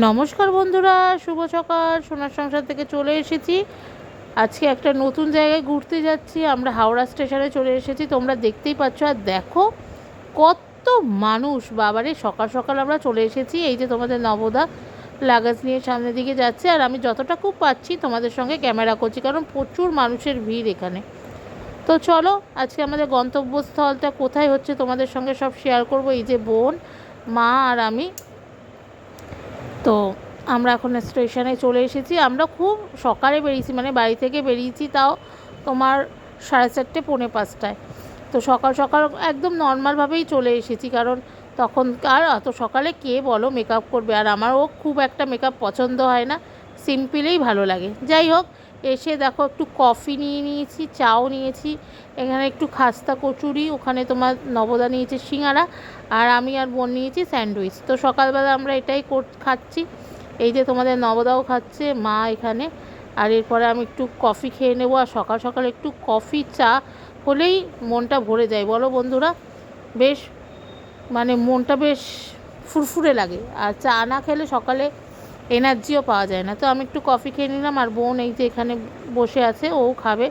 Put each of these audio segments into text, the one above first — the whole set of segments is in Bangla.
নমস্কার বন্ধুরা, শুভ সকাল। সোনার সংসার থেকে চলে এসেছি। আজকে একটা নতুন জায়গায় ঘুরতে যাচ্ছি। আমরা হাওড়া স্টেশনে চলে এসেছি। তোমরা দেখতেই পাচ্ছ আর দেখো কত মানুষ। বাবারে, সকাল সকাল আমরা চলে এসেছি। এই যে তোমাদের নবদা লাগাজ নিয়ে সামনের দিকে যাচ্ছে। আর আমি যতটা খুব পাচ্ছি তোমাদের সঙ্গে ক্যামেরা করছি, কারণ প্রচুর মানুষের ভিড় এখানে। তো চলো, আজকে আমাদের গন্তব্যস্থলটা কোথায় হচ্ছে তোমাদের সঙ্গে সব শেয়ার করব। এই যে বোন, মা আর আমি। তো আমরা এখন স্টেশনে চলে এসেছি। আমরা খুব সকালে বেরিয়েছি মানে বাড়ি থেকে বেরিয়েছি তাও তোমার সাড়ে চারটে, পৌনে পাঁচটায়। তো সকাল সকাল একদম নর্মালভাবেই চলে এসেছি, কারণ তখন আর অত সকালে কে বলো মেকআপ করবে? আর আমারও খুব একটা মেকআপ পছন্দ হয় না সিম্পলেই ভালো লাগে। যাই হোক এসে দেখো একটু কফি নিয়ে নিয়েছি, চাও নিয়েছি, এখানে একটু খাস্তা কচুরি, ওখানে তোমার নবদা নিয়েছে সিঙ্গারা, আর আমি আর বোন নিয়েছি স্যান্ডউইচ। তো সকালবেলা আমরা এটাই কর- খাচ্ছি, এই যে তোমাদের নবদাও খাচ্ছে, মা এখানে, আর এরপরে আমি একটু কফি খেয়ে নেব, আর সকাল সকাল একটু কফি চা হলেই মনটা ভরে যায়। বলো বন্ধুরা, বেশ মানে মনটা বেশ ফুরফুরে লাগে। আর চা না খেলে সকালে এনার্জিও পাওয়া যায় না। তো আমি একটু কফি খেয়ে নিলাম আর বোন এই যে এখানে বসে আছে, ও খাবে।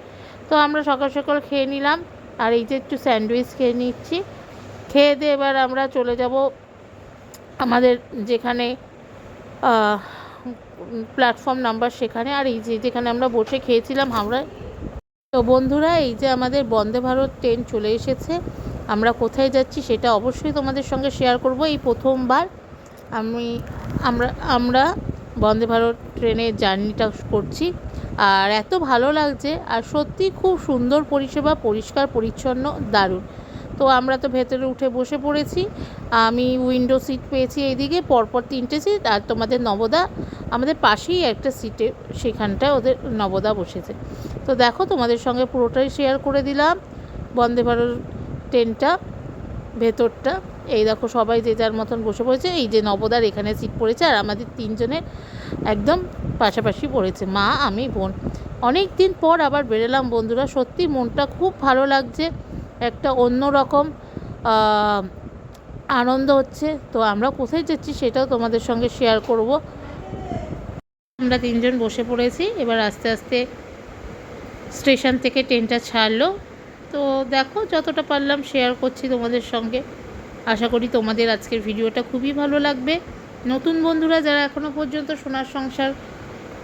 তো আমরা সকাল সকাল খেয়ে নিলাম আর এই যে একটু স্যান্ডউইচ খেয়ে নিচ্ছি। খেয়ে দিয়ে এবার আমরা চলে যাব আমাদের যেখানে প্ল্যাটফর্ম নাম্বার সেখানে। আর এই যে যেখানে আমরা বসে খেয়েছিলাম হাওড়ায় তো বন্ধুরা, এই যে আমাদের বন্দে ভারত ট্রেন চলে এসেছে। আমরা কোথায় যাচ্ছি সেটা অবশ্যই তোমাদের সঙ্গে শেয়ার করব। এই প্রথমবার আমি, আমরা আমরা বন্দে ভারত ট্রেনের জার্নিটা করছি। আর এত ভালো লাগছে, আর সত্যি খুব সুন্দর পরিষেবা, পরিষ্কার, পরিচ্ছন্ন, দারুণ। তো আমরা তো ভেতরে উঠে বসে পড়েছি, আমি উইন্ডো সিট পেয়েছি এইদিকে, পরপর তিনটে সিট, আর তোমাদের নবদা আমাদের পাশেই একটা সিটে, সেখানটায় ওদের নবদা বসেছে। তো দেখো তোমাদের সঙ্গে পুরোটাই শেয়ার করে দিলাম, বন্দে ভারত ট্রেনটা। ভেতরটা। এই দেখো সবাই যে যার মতন বসে পড়েছে, এই যে নবদার এখানে সিট পড়েছে আর আমাদের তিনজনের একদম পাশাপাশি পড়েছে, মা, আমি, বোন। অনেক দিন পর আবার বেরোলাম বন্ধুরা, সত্যি মনটা খুব ভালো লাগছে, একটা অন্য রকম আনন্দ হচ্ছে। তো আমরা কোথায় যাচ্ছি সেটাও তোমাদের সঙ্গে শেয়ার করব। আমরা তিনজন বসে পড়েছি, এবার আস্তে আস্তে স্টেশন থেকে ট্রেনটা ছাড়লো। তো দেখো, যতটা পারলাম শেয়ার করছি তোমাদের সঙ্গে। আশা করি তোমাদের আজকের ভিডিওটা খুবই ভালো লাগবে। নতুন বন্ধুরা যারা এখনও পর্যন্ত সোনার সংসার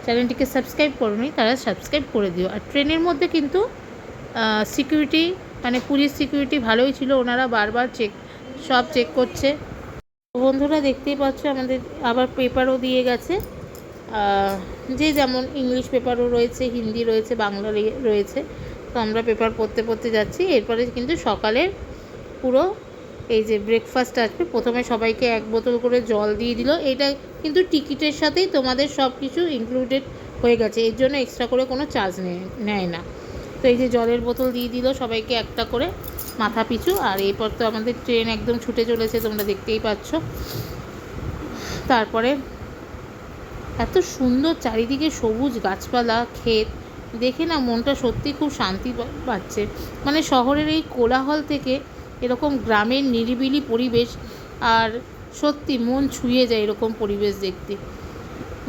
চ্যানেলটিকে সাবস্ক্রাইব করনি, তারা সাবস্ক্রাইব করে দিও। আর ট্রেনের মধ্যে কিন্তু সিকিউরিটি মানে পুলিশ সিকিউরিটি ভালোই ছিল, ওনারা বারবার চেক সব চেক করছে। বন্ধুরা দেখতেই পাচ্ছ, আমাদের আবার পেপারও দিয়ে গেছে। যে যেমন ইংলিশ পেপারও রয়েছে হিন্দি রয়েছে, বাংলা রয়েছে। তো আমরা পেপার পড়তে পড়তে যাচ্ছি। এরপরে কিন্তু সকালের পুরো এই যে ব্রেকফাস্ট আসবে প্রথমে সবাইকে এক বোতল করে জল দিয়ে দিল। এটা কিন্তু টিকিটের সাথেই তোমাদের সব কিছু ইনক্লুডেড হয়ে গেছে। এর জন্য এক্সট্রা করে কোনো চার্জ নেয় না। তো এই যে জলের বোতল দিয়ে দিল সবাইকে একটা করে মাথা পিছু। আর এরপর তো আমাদের ট্রেন একদম ছুটে চলেছে, তোমরা দেখতেই পাচ্ছ। তারপরে এত সুন্দর চারিদিকে সবুজ গাছপালা, ক্ষেত দেখে না মনটা সত্যি খুব শান্তি পাচ্ছে। মানে শহরের এই কোলাহল থেকে এরকম গ্রামের নিরিবিলি পরিবেশ আর সত্যি মন ছুঁয়ে যায় এরকম পরিবেশ দেখতে।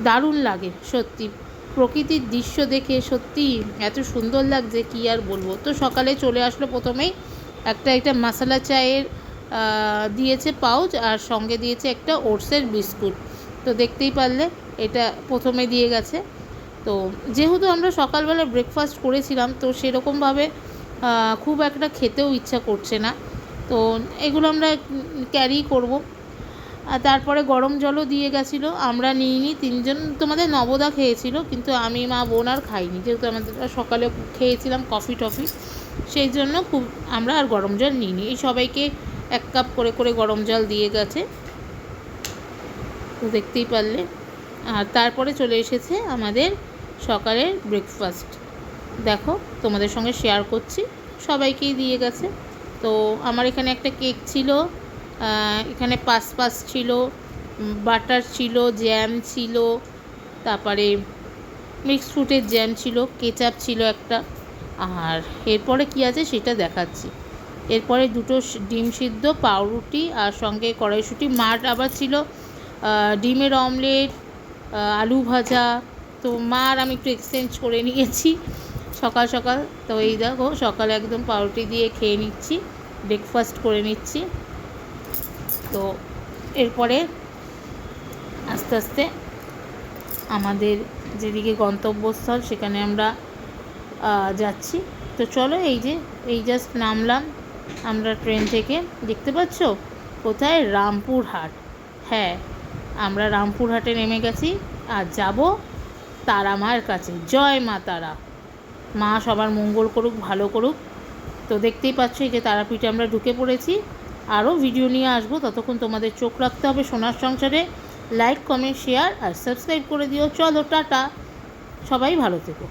দারুণ লাগে সত্যি। প্রকৃতির দৃশ্য দেখে সত্যি এত সুন্দর লাগছে কি আর বলব। তো সকালে চলে আসলো প্রথমেই একটা একটা মশলা চায়ের দিয়েছে পাউচ আর সঙ্গে দিয়েছে একটা ওটসের বিস্কুট। তো দেখতেই পারলে এটা প্রথমে দিয়ে গেছে। তো যেহেতু আমরা সকালবেলা ব্রেকফাস্ট করেছিলাম, তো সেরকমভাবে খুব একটা খেতেও ইচ্ছা করছে না। তো এগুলো আমরা ক্যারি করব। আর তারপরে গরম জলও দিয়ে গেছিল, আমরা নিইনি, তিনজন তোমাদের নবদা খেয়েছিল, কিন্তু আমি, মা, বোন আর খাইনি। যেহেতু আমাদের সকালে খেয়েছিলাম কফি টফি, সেই জন্য খুব আমরা আর গরম জল নিইনি। এই সবাইকে এক কাপ করে করে গরম জল দিয়ে গেছে। তো দেখতেই পারলে। আর তারপরে চলে এসেছে আমাদের সকালের ব্রেকফাস্ট দেখো, তোমাদের সঙ্গে শেয়ার করছি। সবাইকেই দিয়ে গেছে। তো আমার এখানে একটা কেক ছিল এখানে পাস পাস ছিল বাটার ছিল জ্যাম ছিল, তারপরে মিক্সড ফ্রুটের জ্যাম ছিল কেচাপ ছিল একটা। আর এরপরে কি আছে সেটা দেখাচ্ছি। এরপরে দুটো ডিম সিদ্ধ, পাউরুটি আর সঙ্গে কড়াইশুঁটি। মাঠ আবার ছিল ডিমের অমলেট আলু ভাজা তো মা আর আমি একটু এক্সচেঞ্জ করে নিয়েছি। সকাল সকাল, তো এই দেখো, সকালে একদম পাউরুটি দিয়ে খেয়ে নিচ্ছি ব্রেকফাস্ট করে নিচ্ছি। তো এরপরে আস্তে আস্তে আমাদের যেদিকে গন্তব্যস্থল সেখানে আমরা যাচ্ছি। তো চলো এই যে, এই জাস্ট নামলাম আমরা ট্রেন থেকে। দেখতে পাচ্ছ? কোথায়? রামপুরহাট। হ্যাঁ আমরা রামপুরহাটে নেমে গেছি আর যাব তারা, মায়ের কাছে। জয় মা তারা। মা সবার মঙ্গল করুক, ভালো করুক। তো দেখতেই পাচ্ছ এই যে তারাপীঠে আমরা ঢুকে পড়েছি। আরও ভিডিও নিয়ে আসব। ততক্ষণ তোমাদের চোখ রাখতে হবে সোনার সংসারে। লাইক কমেন্ট শেয়ার আর সাবস্ক্রাইব করে দিও। চলো, টাটা। সবাই ভালো থেকো।